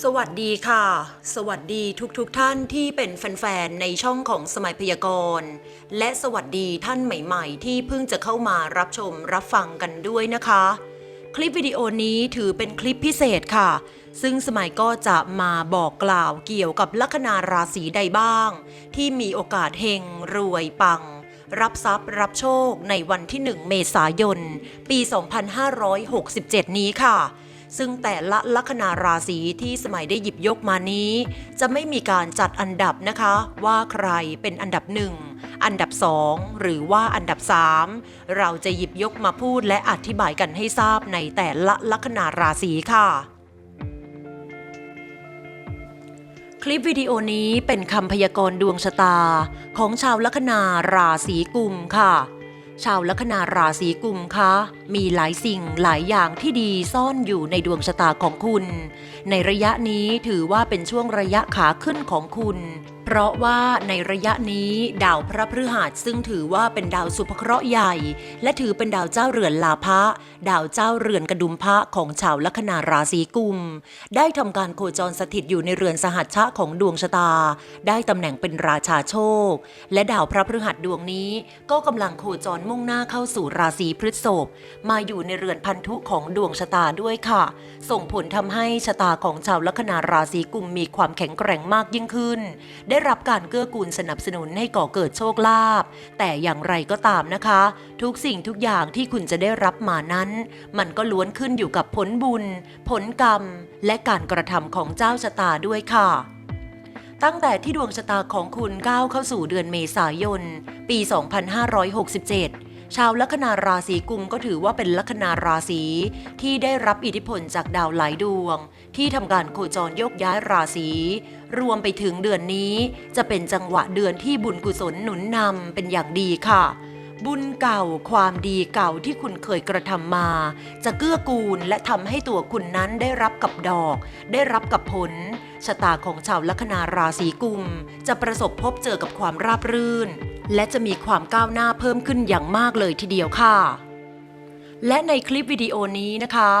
สวัสดีค่ะ สวัสดีทุกๆทท่านที่เป็นแฟนๆ ในช่องของสมัยพยากรณ์ และสวัสดีท่านใหม่ๆ ที่เพิ่งจะเข้ามารับชมรับฟังกันด้วยนะคะ คลิปวิดีโอนี้ถือเป็นคลิปพิเศษค่ะ ซึ่งสมัยก็จะมาบอกกล่าวเกี่ยวกับลัคนาราศีใดบ้าง ที่มีโอกาสเฮงรวยปัง รับทรัพย์รับโชคในวันที่ 1 เมษายน ปี 2567 นี้ค่ะ ซึ่งแต่ละลัคนาราศีที่สมัยได้หยิบยกมานี้ จะไม่มีการจัดอันดับนะคะ ว่าใครเป็นอันดับหนึ่งอันดับสองหรือว่าอันดับสามเราจะหยิบยกมาพูดและอธิบายกันให้ทราบในแต่ละลัคนาราศีค่ะคลิปวิดีโอนี้เป็นคำพยากรณ์ดวงชะตาของชาวลัคนาราศีกุมค่ะ ชาวลัคนาราศีกุมคะมีหลายสิ่งหลายอย่างที่ดีซ่อนอยู่ในดวงชะตาของคุณ ในระยะนี้ถือว่าเป็นช่วงระยะขาขึ้นของคุณ เพราะว่าในระยะนี้ดาวพระพฤหัสซึ่งถือว่าเป็นดาวสุภเคราะห์ใหญ่ และถือเป็นดาวเจ้าเรือนลาภะดาวเจ้าเรือนกระดุมพระของชาวลัคนาราศีกุม ได้ทำการโคจรสถิตอยู่ในเรือนสหัชชะของดวงชะตา ได้ตำแหน่งเป็นราชาโชค และดาวพระพฤหัสดวงนี้ ก็กำลังโคจรมุ่งหน้าเข้าสู่ราศีพฤษภมาอยู่ในเรือนพันธุของดวงชะตาด้วยค่ะ ส่งผลทำให้ชะตาของชาวลัคนาราศีกุมมีความแข็งแกร่งมากยิ่งขึ้น ได้รับการเกื้อกูลสนับสนุนให้ก่อเกิดโชคลาภแต่อย่างไรก็ตามนะคะ ทุกสิ่งทุกอย่างที่คุณจะได้รับมานั้น มันก็ล้วนขึ้นอยู่กับผลบุญ ผลกรรม และการกระทำของเจ้าชะตาด้วยค่ะตั้งแต่ที่ดวงชะตาของคุณก้าวเข้าสู่เดือนเมษายน ปี 2567 ชาวลัคนาราศีกุมก็ถือว่าเป็นลัคนาราศีที่ได้รับอิทธิพลจากดาวหลายดวง ที่ทำการโคจรโยกย้ายราศีรวมไปถึงเดือนนี้จะเป็นจังหวะเดือนที่บุญกุศลหนุนนำเป็นอย่างดีค่ะบุญเก่าความดีเก่าที่คุณเคยกระทำมา จะเกื้อกูลและทำให้ตัวคุณนั้นได้รับกับดอก ได้รับกับผล ชะตาของชาวลัคนาราศีกุม จะประสบพบเจอกับความราบรื่น และจะมีความก้าวหน้าเพิ่มขึ้นอย่างมากเลยทีเดียวค่ะ และในคลิปวิดีโอนี้นะคะ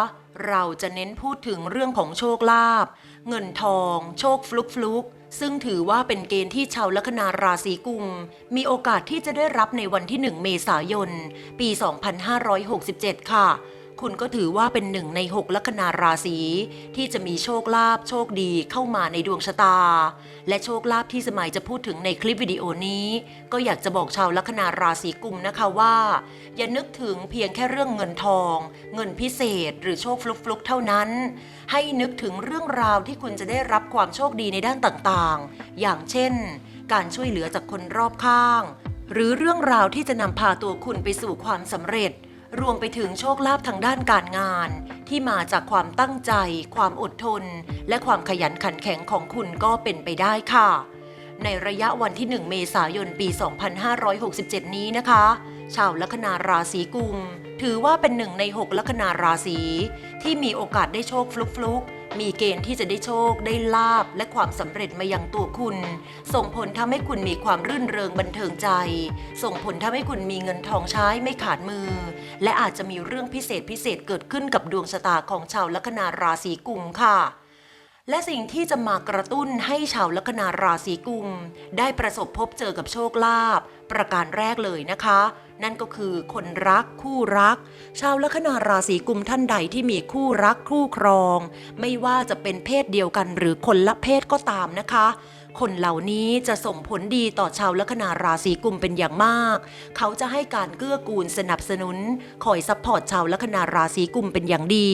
เราจะเน้นพูดถึงเรื่องของโชคลาภเงินทอง โชคฟลุกฟลุกซึ่งถือว่าเป็นเกณฑ์ที่ชาวลัคนาราศีกุม มีโอกาสที่จะได้รับในวันที่ 1 เมษายน ปี 2567 ค่ะ คุณก็ถือว่าเป็นหนึ่งใน6ลัคนาราศีที่จะมีโชคลาภโชคดีเข้ามาในดวงชะตา และโชคลาภที่สมัยจะพูดถึงในคลิปวิดีโอนี้ ก็อยากจะบอกชาวลัคนาราศีกุมนะคะว่า อย่านึกถึงเพียงแค่เรื่องเงินทอง เงินพิเศษ หรือโชคฟลุกๆเท่านั้น ให้นึกถึงเรื่องราวที่คุณจะได้รับความโชคดีในด้านต่างๆ อย่างเช่น การช่วยเหลือจากคนรอบข้าง หรือเรื่องราวที่จะนำพาตัวคุณไปสู่ความสำเร็จ รวมไปถึงโชคลาภทางด้านการงาน ที่มาจากความตั้งใจ ความอดทน และความขยันขันแข็งของคุณก็เป็นไปได้ค่ะ ในระยะวันที่ 1 เมษายนปี 2567 นี้นะคะ ชาวลัคนาราศีกุม ถือว่าเป็นหนึ่งใน 6 ลัคนาราศีที่มีโอกาสได้โชคฟลุกๆ มีเกณฑ์ที่จะได้โชคได้ลาบและความสำเร็จมายังตัวคุณ ส่งผลทำให้คุณมีความรื่นเริงบันเทิงใจ ส่งผลทำให้คุณมีเงินทองใช้ไม่ขาดมือ และอาจจะมีเรื่องพิเศษพิเศษเกิดขึ้นกับดวงชะตาของชาวลัคนาราศีกุมค่ะ และสิ่งที่จะมากระตุ้นให้ชาวลัคนาราศีกุม ได้ประสบพบเจอกับโชคลาภประการแรกเลยนะคะ นั่นก็คือคนรักคู่รัก ชาวลัคนาราศีกุมท่านใดที่มีคู่รักคู่ครอง ไม่ว่าจะเป็นเพศเดียวกันหรือคนละเพศก็ตามนะคะ คนเหล่านี้จะส่งผลดีต่อชาวลัคนาราศีกุมเป็นอย่างมาก เขาจะให้การเกื้อกูลสนับสนุน คอยซัพพอร์ตชาวลัคนาราศีกุมเป็นอย่างดี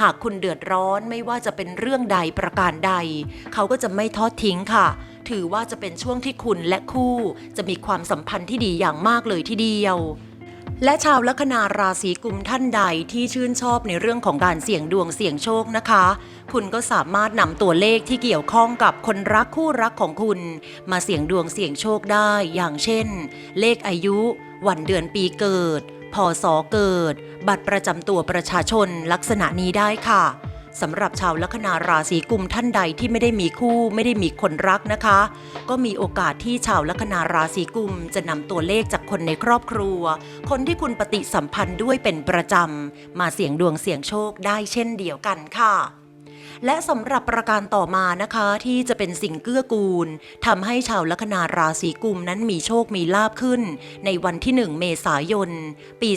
หากคุณเดือดร้อนไม่ว่าจะเป็นเรื่องใดประการใด เขาก็จะไม่ทอดทิ้งค่ะ ถือว่าจะเป็นช่วงที่คุณและคู่ จะมีความสัมพันธ์ที่ดีอย่างมากเลยทีเดียว และชาวลัคนาราศีกุมท่านใดที่ชื่นชอบในเรื่องของการเสี่ยงดวงเสี่ยงโชคนะคะ คุณก็สามารถนำตัวเลขที่เกี่ยวข้องกับคนรักคู่รักของคุณ มาเสี่ยงดวงเสี่ยงโชคได้อย่างเช่น เลขอายุ วันเดือนปีเกิดพศเกิด บัตรประจำตัวประชาชนลักษณะนี้ได้ค่ะ สำหรับชาวลัคนาราศีกุมท่านใดที่ไม่ได้มีคู่ไม่ได้มีคนรักนะคะ ก็มีโอกาสที่ชาวลัคนาราศีกุม จะนำตัวเลขจากคนในครอบครัว คนที่คุณปฏิสัมพันธ์ด้วยเป็นประจำ มาเสี่ยงดวงเสี่ยงโชคได้เช่นเดียวกันค่ะ และสำหรับประการต่อมานะคะที่จะเป็นสิ่งเกื้อกูลทำให้ชาวลัคนาราศีกุมนั้นมีโชคมีลาบขึ้น ในวันที่ 1 เมษายน ปี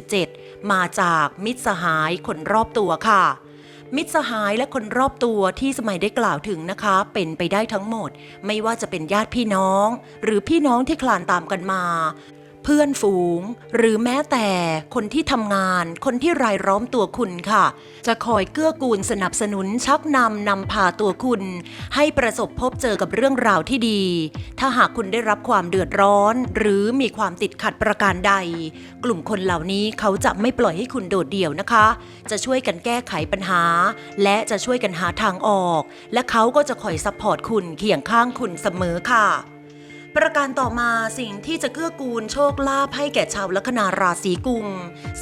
2567 มาจากมิตรสหายคนรอบตัวค่ะมิตรสหายและคนรอบตัวที่สมัยได้กล่าวถึงนะคะ เป็นไปได้ทั้งหมด ไม่ว่าจะเป็นญาติพี่น้อง หรือพี่น้องที่คลานตามกันมา เพื่อนฝูง หรือแม้แต่คนที่ทำงาน คนที่รายล้อมตัวคุณค่ะ จะคอยเกื้อกูลสนับสนุนชักนำนำพาตัวคุณ ให้ประสบพบเจอกับเรื่องราวที่ดี ถ้าหากคุณได้รับความเดือดร้อน หรือมีความติดขัดประการใด กลุ่มคนเหล่านี้เขาจะไม่ปล่อยให้คุณโดดเดี่ยวนะคะ จะช่วยกันแก้ไขปัญหา และจะช่วยกันหาทางออก และเขาก็จะคอยซัพพอร์ตคุณเคียงข้างคุณเสมอค่ะ ประการต่อมาสิ่งที่จะเกื้อกูลโชคลาภให้แก่ชาวลัคนาราศีกุม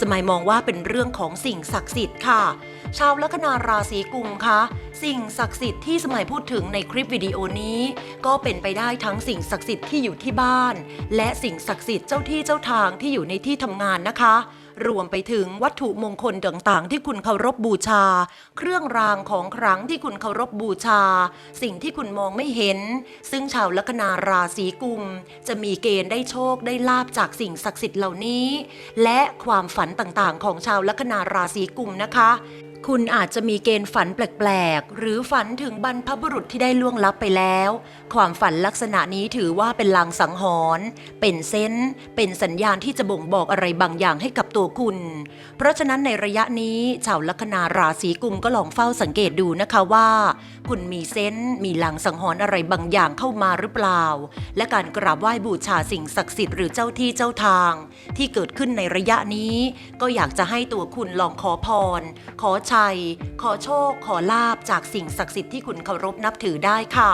สมัยมองว่าเป็นเรื่องของสิ่งศักดิ์สิทธิ์ค่ะ ชาวลัคนาราศีกุมคะสิ่งศักดิ์สิทธิ์ที่สมัยพูดถึงในคลิปวิดีโอนี้ ก็เป็นไปได้ทั้งสิ่งศักดิ์สิทธิ์ที่อยู่ที่บ้าน และสิ่งศักดิ์สิทธิ์เจ้าที่เจ้าทางที่อยู่ในที่ทำงานนะคะ รวมไปถึงวัตถุมงคลต่างๆ ที่คุณเคารพบูชา เครื่องรางของขลังที่คุณเคารพบูชา สิ่งที่คุณมองไม่เห็น ซึ่งชาวลัคนาราศีกุม จะมีเกณฑ์ได้โชคได้ลาบจากสิ่งศักดิ์สิทธิ์เหล่านี้ และความฝันต่างๆ ของชาวลัคนาราศีกุมนะคะ คุณอาจจะมีเกณฑ์ฝันแปลกๆ หรือฝันถึงบรรพบุรุษที่ได้ล่วงลับไปแล้ว ความฝันลักษณะนี้ถือว่าเป็นลางสังหรณ์ เป็นเซนเป็นสัญญาณที่จะบ่งบอกอะไรบางอย่างให้กับตัวคุณ เพราะฉะนั้นในระยะนี้ชาวลัคนาราศีกุมก็ลองเฝ้าสังเกตดูนะคะว่า คุณมีเซนมีลางสังหรณ์อะไรบางอย่างเข้ามาหรือเปล่า และการกราบไหว้บูชาสิ่งศักดิ์สิทธิ์หรือเจ้าที่เจ้าทาง ที่เกิดขึ้นในระยะนี้ ก็อยากจะให้ตัวคุณลองขอพร ขอชัย ขอโชค ขอลาบจากสิ่งศักดิ์สิทธิ์ที่คุณเคารพนับถือได้ค่ะ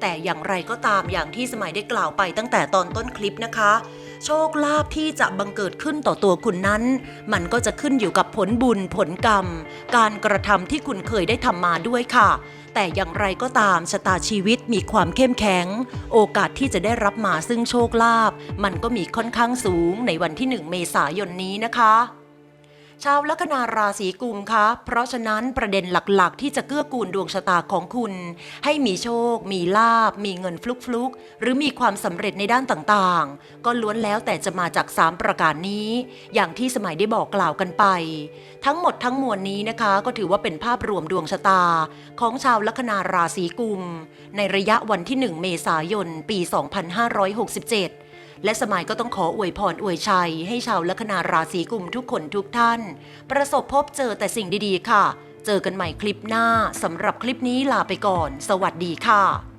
แต่อย่างไรก็ตามอย่างที่สมัยได้กล่าวไปตั้งแต่ตอนต้นคลิปนะคะ โชคลาภที่จะบังเกิดขึ้นต่อตัวคุณนั้น มันก็จะขึ้นอยู่กับผลบุญผลกรรม การกระทำที่คุณเคยได้ทำมาด้วยค่ะ แต่อย่างไรก็ตามชะตาชีวิตมีความเข้มแข็ง โอกาสที่จะได้รับมาซึ่งโชคลาภมันก็มีค่อนข้างสูงในวันที่ 1 เมษายนนี้นะคะ ชาวลัคนาราศีกุมคะ เพราะฉะนั้นประเด็นหลักๆ ที่จะเกื้อกูลดวงชะตาของคุณ ให้มีโชค มีลาบ มีเงินฟลุกๆ หรือมีความสำเร็จในด้านต่างๆ ก็ล้วนแล้วแต่จะมาจาก 3 ประการนี้ อย่างที่สมัยได้บอกกล่าวกันไป ทั้งหมดทั้งมวลนี้นะคะ ก็ถือว่าเป็นภาพรวมดวงชะตา ของชาวลัคนาราศีกุม ในระยะวันที่ 1 เมษายน ปี 2567 และสมัยก็ต้องขออวยพรอวยชัย ให้ชาวลัคนาราศีกุมทุกคนทุกท่าน ประสบพบเจอแต่สิ่งดีๆค่ะ เจอกันใหม่คลิปหน้าสำหรับคลิปนี้ลาไปก่อน สวัสดีค่ะ